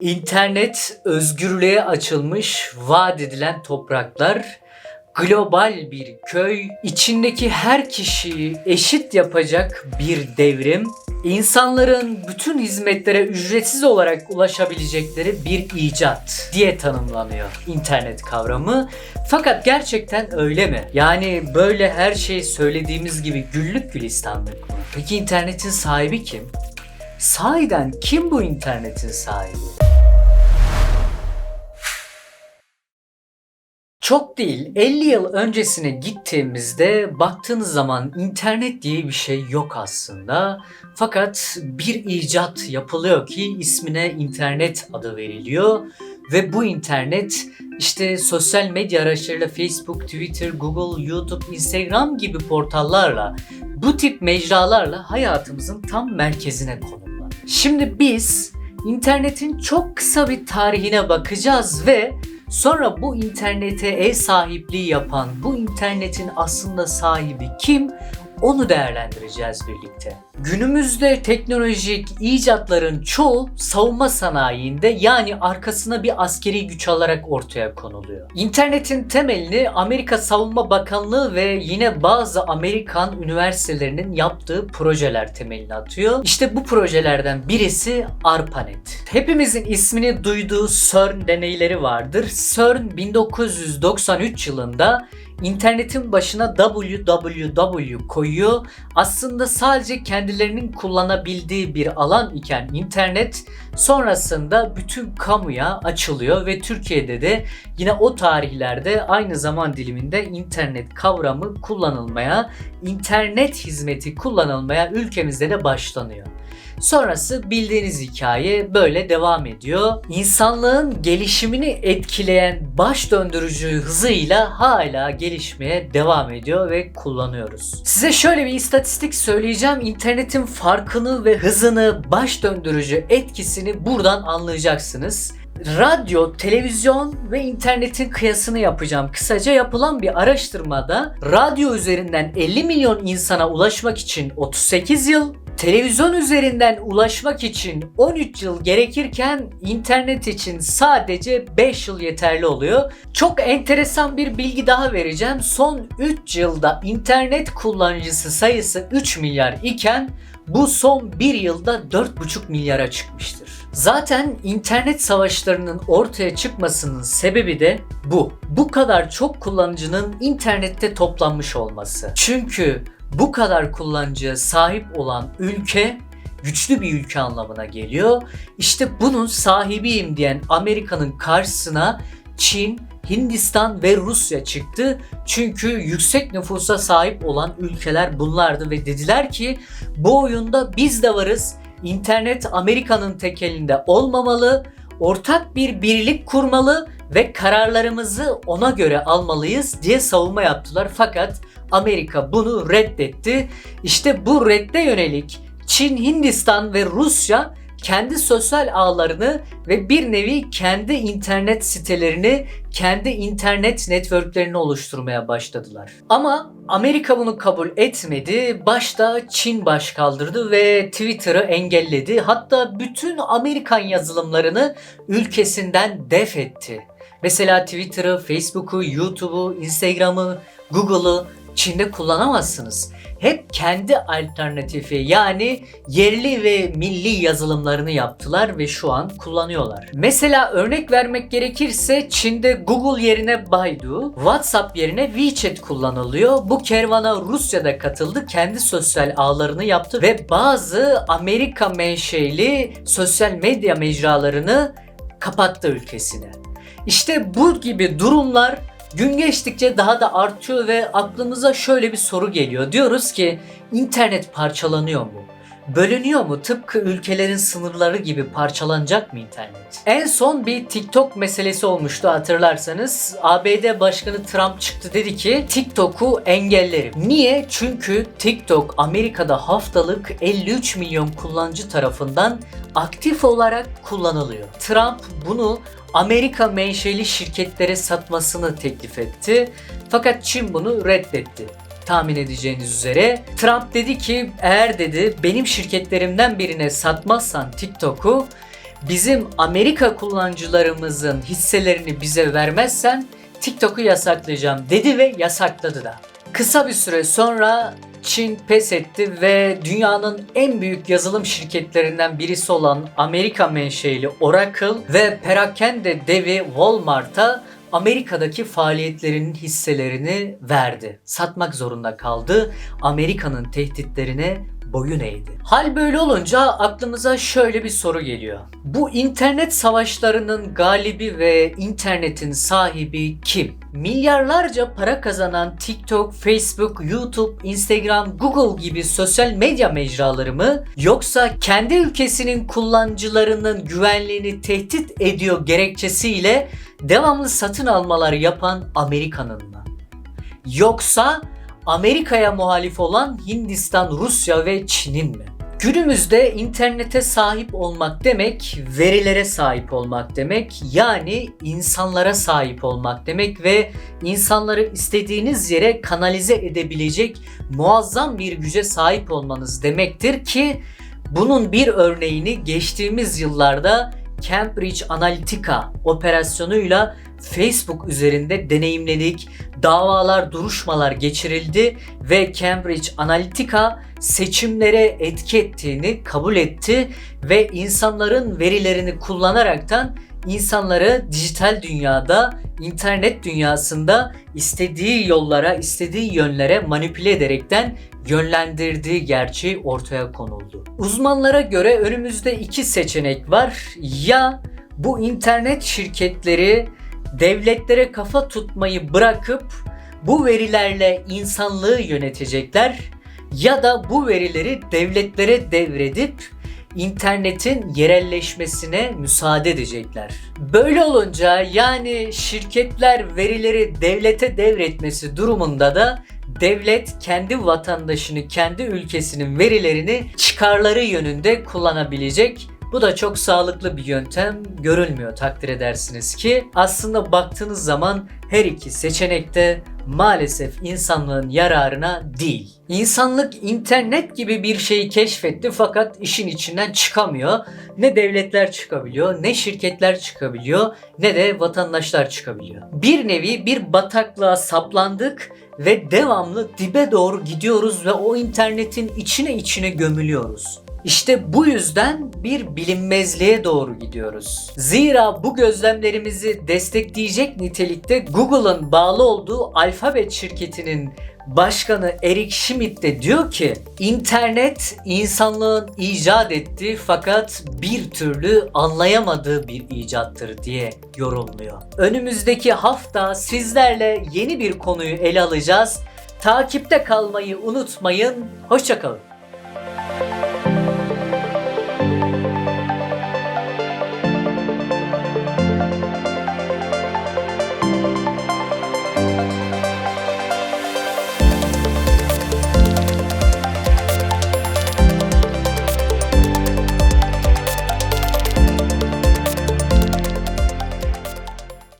İnternet özgürlüğe açılmış vaat edilen topraklar, global bir köy, içindeki her kişiyi eşit yapacak bir devrim, insanların bütün hizmetlere ücretsiz olarak ulaşabilecekleri bir icat diye tanımlanıyor internet kavramı. Fakat gerçekten öyle mi? Yani böyle her şey söylediğimiz gibi güllük gülistanlık mı? Peki internetin sahibi kim? Sahiden kim bu internetin sahibi? Çok değil 50 yıl öncesine gittiğimizde baktığınız zaman internet diye bir şey yok aslında. Fakat bir icat yapılıyor ki ismine internet adı veriliyor. Ve bu internet işte sosyal medya araçlarıyla Facebook, Twitter, Google, YouTube, Instagram gibi portallarla bu tip mecralarla hayatımızın tam merkezine konumlandı. Şimdi biz internetin çok kısa bir tarihine bakacağız ve Sonra bu internete ev sahipliği yapan, bu internetin aslında sahibi kim? Onu değerlendireceğiz birlikte. Günümüzde teknolojik icatların çoğu savunma sanayinde yani arkasına bir askeri güç alarak ortaya konuluyor. İnternetin temelini Amerika Savunma Bakanlığı ve yine bazı Amerikan üniversitelerinin yaptığı projeler temelini atıyor. İşte bu projelerden birisi ARPANET. Hepimizin ismini duyduğu CERN deneyleri vardır. CERN 1993 yılında internetin başına www koyuyor. Aslında sadece kendilerinin kullanabildiği bir alan iken internet sonrasında bütün kamuya açılıyor ve Türkiye'de de yine o tarihlerde aynı zaman diliminde internet kavramı kullanılmaya, internet hizmeti kullanılmaya ülkemizde de başlanıyor. Sonrası bildiğiniz hikaye böyle devam ediyor. İnsanlığın gelişimini etkileyen baş döndürücü hızıyla hala gelişmeye devam ediyor ve kullanıyoruz. Size şöyle bir istatistik söyleyeceğim. İnternetin farkını ve hızını, baş döndürücü etkisini buradan anlayacaksınız radyo, televizyon ve internetin kıyasını yapacağım. Kısaca yapılan bir araştırmada radyo üzerinden 50 milyon insana ulaşmak için 38 yıl, televizyon üzerinden ulaşmak için 13 yıl gerekirken internet için sadece 5 yıl yeterli oluyor. Çok enteresan bir bilgi daha vereceğim. Son 3 yılda internet kullanıcısı sayısı 3 milyar iken bu son 1 yılda 4,5 milyara çıkmıştır. Zaten internet savaşlarının ortaya çıkmasının sebebi de bu. Bu kadar çok kullanıcının internette toplanmış olması. Çünkü bu kadar kullanıcıya sahip olan ülke güçlü bir ülke anlamına geliyor. İşte bunun sahibiyim diyen Amerika'nın karşısına Çin, Hindistan ve Rusya çıktı. Çünkü yüksek nüfusa sahip olan ülkeler bunlardı ve dediler ki bu oyunda biz de varız. İnternet Amerika'nın tek elinde olmamalı. Ortak bir birlik kurmalı ve kararlarımızı ona göre almalıyız diye savunma yaptılar. Fakat Amerika bunu reddetti. İşte bu redde yönelik Çin, Hindistan ve Rusya kendi sosyal ağlarını ve bir nevi kendi internet sitelerini, kendi internet networklerini oluşturmaya başladılar. Ama Amerika bunu kabul etmedi. Başta Çin baş kaldırdı ve Twitter'ı engelledi. Hatta bütün Amerikan yazılımlarını ülkesinden def etti. Mesela Twitter'ı, Facebook'u, YouTube'u, Instagram'ı, Google'ı Çin'de kullanamazsınız. Hep kendi alternatifi yani yerli ve milli yazılımlarını yaptılar ve şu an kullanıyorlar. Mesela örnek vermek gerekirse Çin'de Google yerine Baidu, WhatsApp yerine WeChat kullanılıyor. Bu kervana Rusya'da katıldı. Kendi sosyal ağlarını yaptı ve bazı Amerika menşeli sosyal medya mecralarını kapattı ülkesine. İşte bu gibi durumlar gün geçtikçe daha da artıyor ve aklımıza şöyle bir soru geliyor. Diyoruz ki internet parçalanıyor mu? Bölünüyor mu? Tıpkı ülkelerin sınırları gibi parçalanacak mı internet? En son bir TikTok meselesi olmuştu hatırlarsanız. ABD Başkanı Trump çıktı dedi ki TikTok'u engellerim. Niye? Çünkü TikTok Amerika'da haftalık 53 milyon kullanıcı tarafından aktif olarak kullanılıyor. Trump bunu Amerika menşeli şirketlere satmasını teklif etti. Fakat Çin bunu reddetti tahmin edeceğiniz üzere. Trump dedi ki eğer dedi benim şirketlerimden birine satmazsan TikTok'u bizim Amerika kullanıcılarımızın hisselerini bize vermezsen TikTok'u yasaklayacağım dedi ve yasakladı da. Kısa bir süre sonra Çin pes etti ve dünyanın en büyük yazılım şirketlerinden birisi olan Amerika menşeli Oracle ve perakende devi Walmart'a Amerika'daki faaliyetlerinin hisselerini verdi. Satmak zorunda kaldı. Amerika'nın tehditlerine boyun eğdi. Hal böyle olunca aklımıza şöyle bir soru geliyor. Bu internet savaşlarının galibi ve internetin sahibi kim? Milyarlarca para kazanan TikTok, Facebook, YouTube, Instagram, Google gibi sosyal medya mecraları mı? Yoksa kendi ülkesinin kullanıcılarının güvenliğini tehdit ediyor gerekçesiyle devamlı satın almalar yapan Amerika'nın mı? Yoksa Amerika'ya muhalif olan Hindistan, Rusya ve Çin'in mi? Günümüzde internete sahip olmak demek, verilere sahip olmak demek, yani insanlara sahip olmak demek ve insanları istediğiniz yere kanalize edebilecek muazzam bir güce sahip olmanız demektir ki bunun bir örneğini geçtiğimiz yıllarda Cambridge Analytica operasyonuyla Facebook üzerinde deneyimledik. Davalar, duruşmalar geçirildi ve Cambridge Analytica seçimlere etki ettiğini kabul etti ve insanların verilerini kullanaraktan insanları dijital dünyada, internet dünyasında istediği yollara, istediği yönlere manipüle ederekten yönlendirdiği gerçeği ortaya konuldu. Uzmanlara göre önümüzde iki seçenek var. Ya bu internet şirketleri devletlere kafa tutmayı bırakıp bu verilerle insanlığı yönetecekler ya da bu verileri devletlere devredip internetin yerelleşmesine müsaade edecekler. Böyle olunca yani şirketler verileri devlete devretmesi durumunda da devlet kendi vatandaşını, kendi ülkesinin verilerini çıkarları yönünde kullanabilecek. Bu da çok sağlıklı bir yöntem görülmüyor takdir edersiniz ki. Aslında baktığınız zaman her iki seçenekte maalesef insanlığın yararına değil. İnsanlık internet gibi bir şeyi keşfetti fakat işin içinden çıkamıyor. Ne devletler çıkabiliyor, ne şirketler çıkabiliyor, ne de vatandaşlar çıkabiliyor. Bir nevi bir bataklığa saplandık ve devamlı dibe doğru gidiyoruz ve o internetin içine içine gömülüyoruz. İşte bu yüzden bir bilinmezliğe doğru gidiyoruz. Zira bu gözlemlerimizi destekleyecek nitelikte Google'ın bağlı olduğu Alphabet şirketinin başkanı Eric Schmidt de diyor ki internet insanlığın icat ettiği fakat bir türlü anlayamadığı bir icattır diye yorumluyor. Önümüzdeki hafta sizlerle yeni bir konuyu ele alacağız. Takipte kalmayı unutmayın. Hoşçakalın.